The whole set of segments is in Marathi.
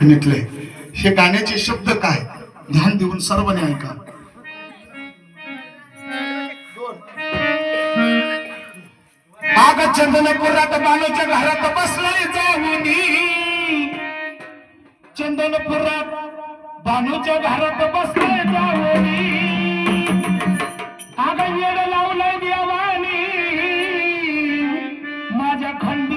निघले हे गाण्याचे शब्द काय? ध्यान देऊन सर्वांनी ऐका. आग चंदनपुरात बाणूच्या घरात बसलाय जाऊन. चंदनपुरात बाणूच्या घरात बसलाय जाऊन. आग येड लावलाय देवानी. माझ्या खंड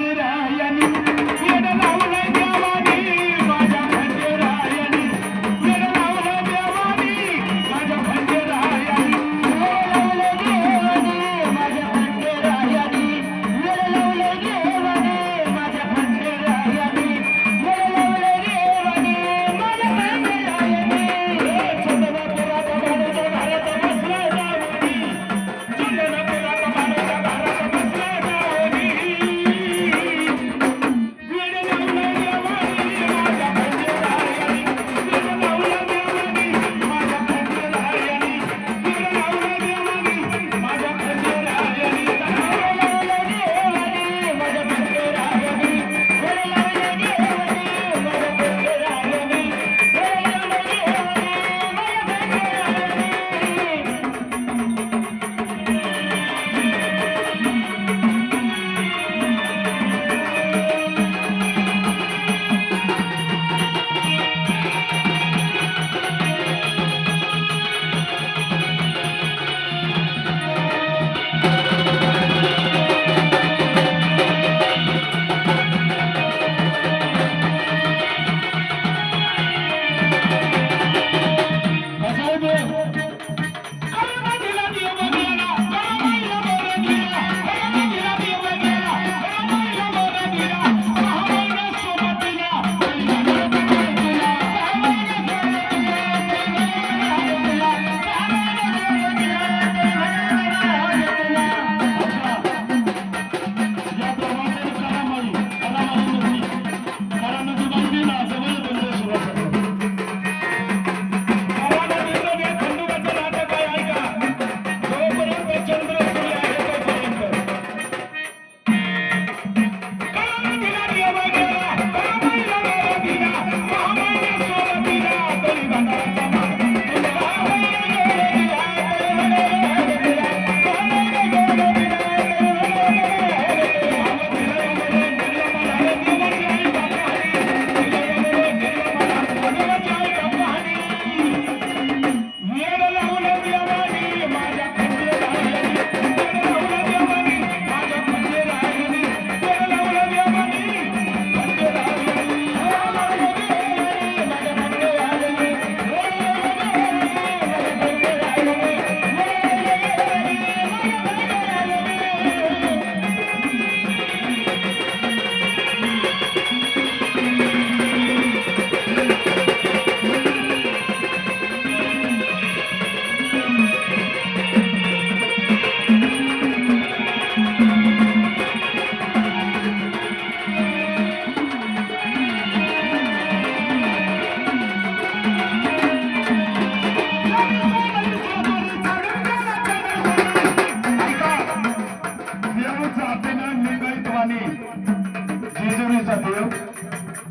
भिजवण्याचा देव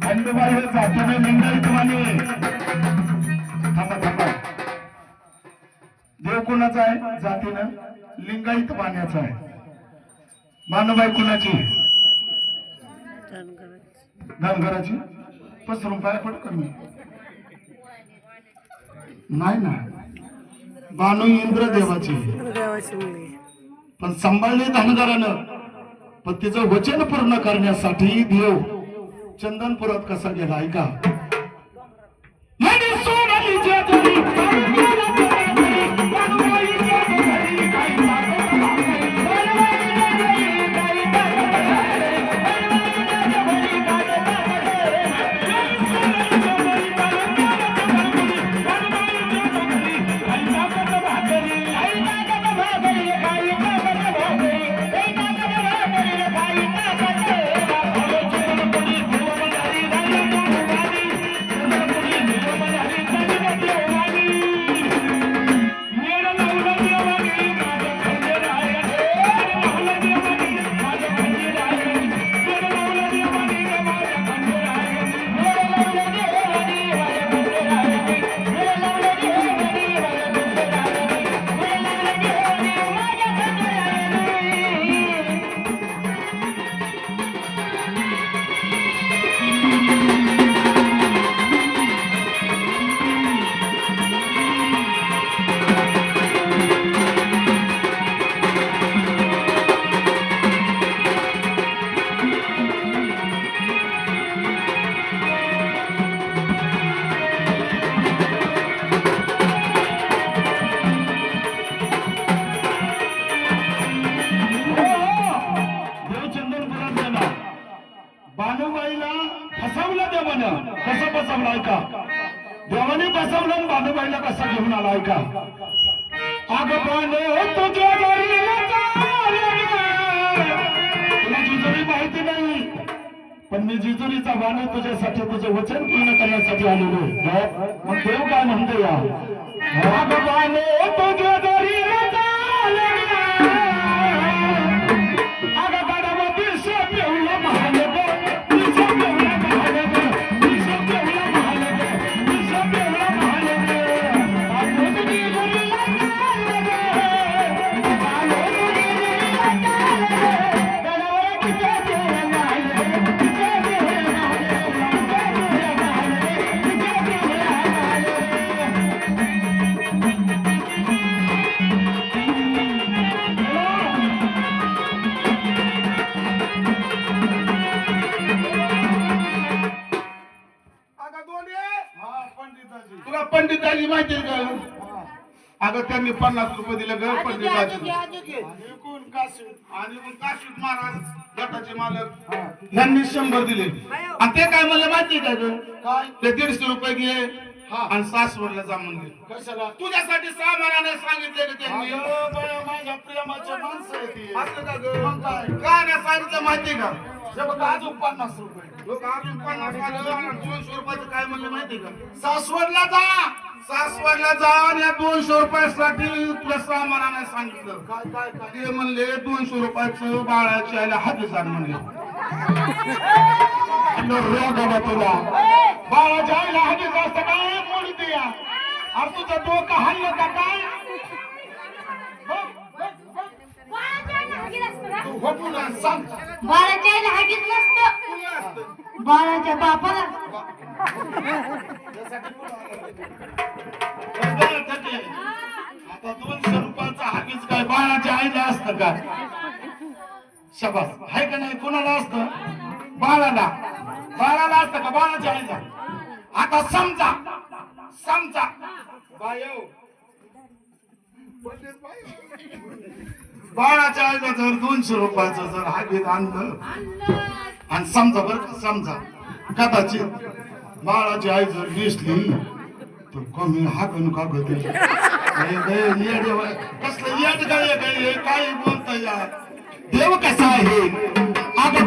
खंडोबाईचा तुम्ही मंडळी तुम्हाला. थांबा थांबा. देव कोणाचा आहे? जातीनं. लिंगायत मान्याचा आहे. मानबाई कुणाची? धनगराची. पसरून पण कमी नाही ना. बानू इंद्र देवाची पण सांभाळले धनगरानं. पण तिचं वचन पूर्ण करण्यासाठी देव चंदनपुरात कसा गेला ऐका. बसवलाय कसा घेऊन आला ऐका अग पांडव तुझ्या घरी तुला जिजुरी माहिती नाही पण मी जिजुरीचा बाण तुझ्यासाठी तुझे वचन पूर्ण करण्यासाठी आलेलो हो? मग देव काय म्हणतो या अग पांडव तुझ्या घरी पंडिताजी माहिती आहे का? अगं त्यांनी पन्नास रुपये दिले ग पंडिताजी आणि मग काशीत महाराज गटाचे मालक. यांनी शंभर दिले. आणि ते काय मला माहिती आहे का ग? काय? ते दीडशे रुपये घे आणि सासवडला जा म्हणले. कशाला? तुझ्यासाठी सामानाने सांगितले ग त्यांनी? माझ्या प्रेमाच्या माणसं असं का ग? काय? नाही सांगितलं माहिती आहे का अजून पन्नास रुपये. लोक अजून पन्नास आलं आणि दोनशे रुपयाचं काय म्हणलं माहिती का? सासवडला जा. सासवडला जा आणि या दोनशे रुपयासाठी तुला सामानाने सांगितलं. काय काय काय? ते म्हणले दोनशे रुपयाचं बाळाची आयला हाती आण म्हणले. रोग आला तुला. बाळाच्या आईला हानी जास्त काय मोडी द्या अरे तुझं डोकं हल्लं का काय तू हो पुन्हा सांग बाळाच्या आईला हागीच नसतं. बाळाच्या बापाला. आता दोनशे रुपयाचा हाकीच काय बाळाच्या आईला असतं का शबास. आहे का नाही? कोणाला असतं? बाळाला. बाळाला असतं का बाळाच्या आईला? आता समजा. समजा. बायो. बाळाच्या आईला जर दोनशे रुपयाचं जर हागीत आणलं. आणि समजा बरं का समजा. कदाचित बाळाची आई जर दिसली तर कमी हाकून का गते कसलं येत काय काय काय बोलता या देव कसा आहे? अग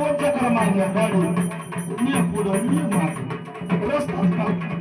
लोकांपर्यंत दोन चक्र मारल्या गाडी मी पुढं मी मागे